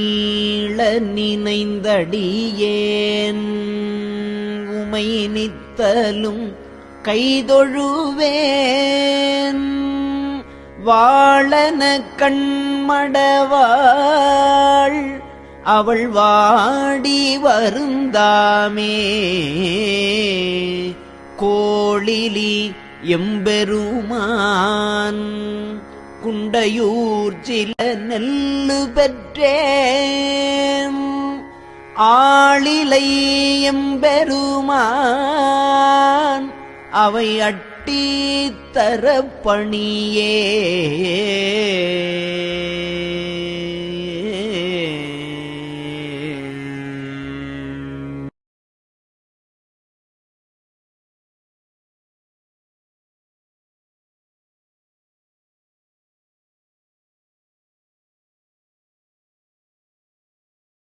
நீள நினைந்தடியேன். உமை நித்தலும் கைதொழுவேன். வாழன கண்மடவாள் அவள் வாடி வருந்தாமே. கோழிலி எம்பெருமான் குண்டையூர் சில நெல்லு பெற்றேன். ஆளிலை எம்பெருமான் அவை அட்டி தரப்பணியே